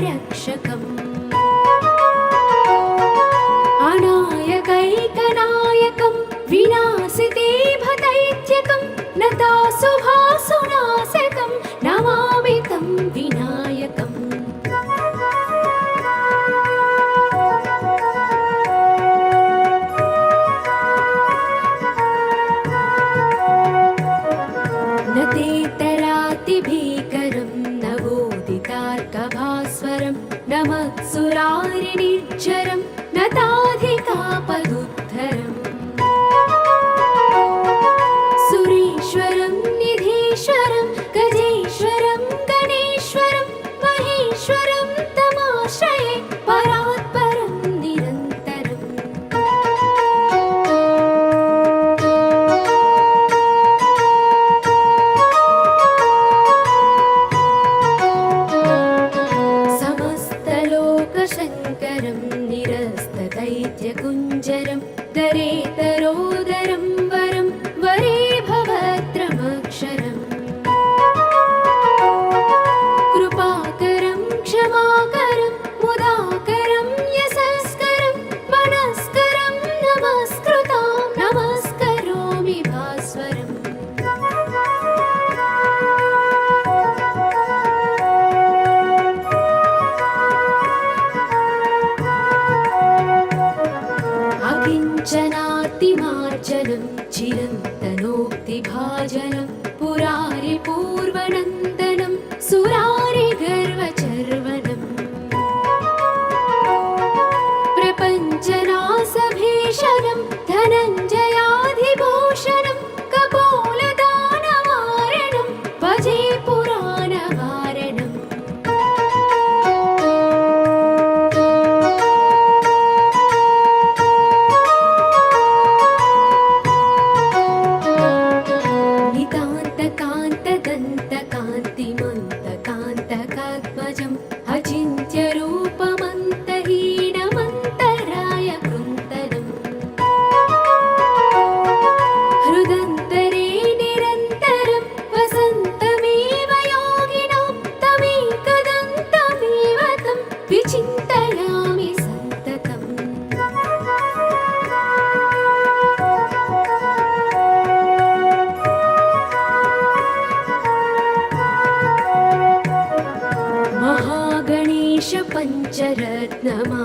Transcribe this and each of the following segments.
रक्षकम् अनायकैकनायकं विनाशिते भदैत्यकं नतासुभा जन पुरारिपूर्वनन्द بلدنا ما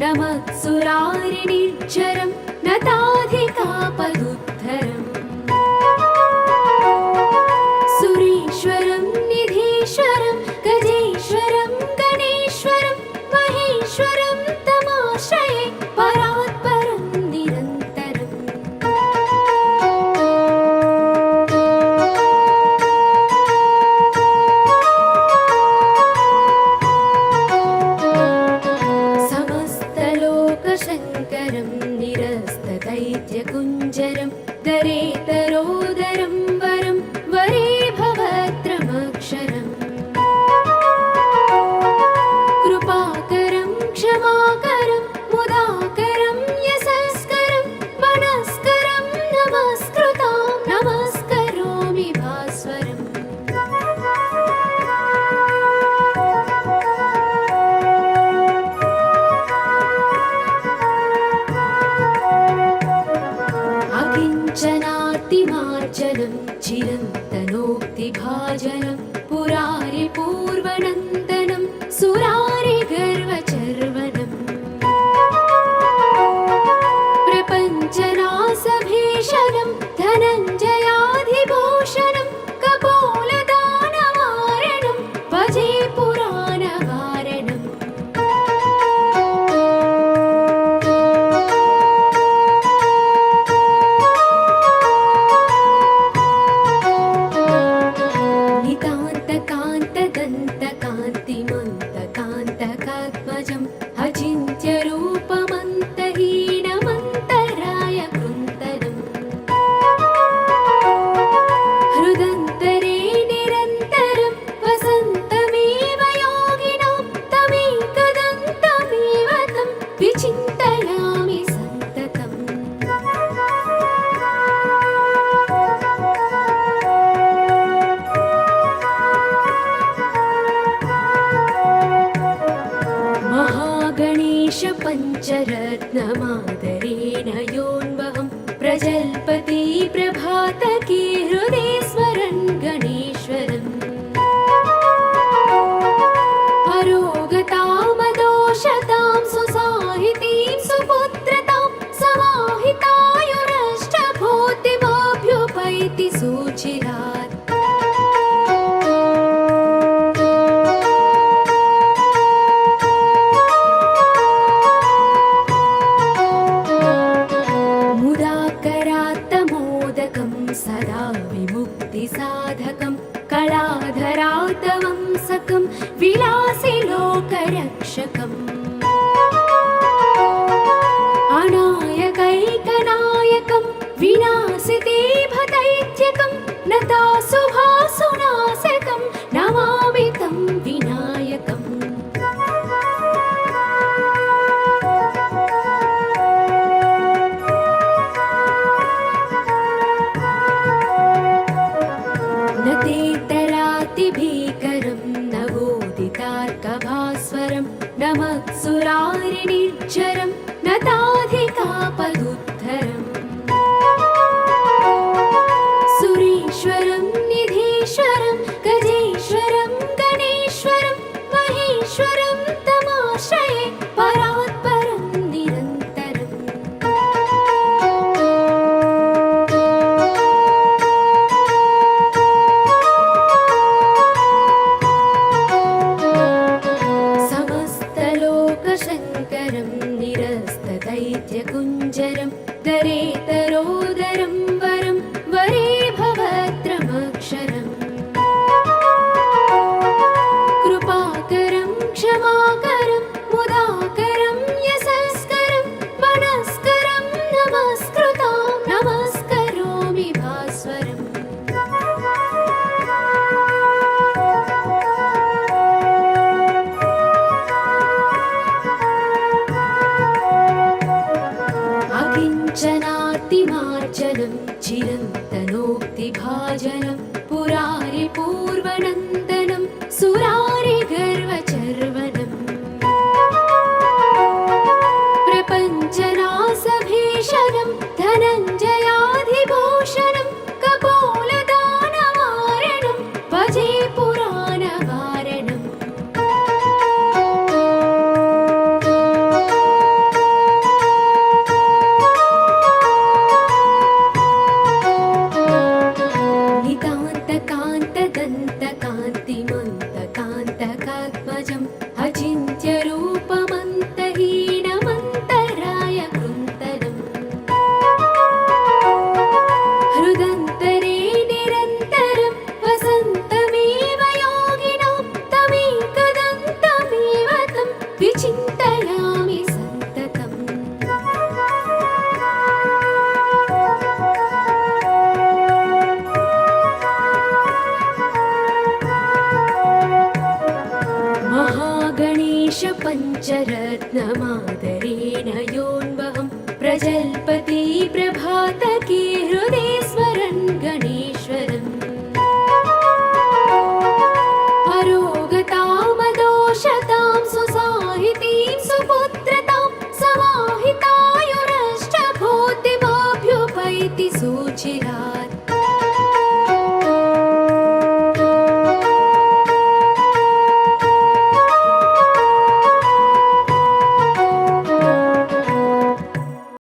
न मत्सुरारिनिर्जरं न ताधिकापदुत् yaşarım. प्रजल्पति प्र दास्यते भदैत्यकं न दासु നിരസ്ത ദൈത്യകുഞ്ഞ് பரிபூர்வநந்தனம் சுரா पञ्चरत्नमादरेण यो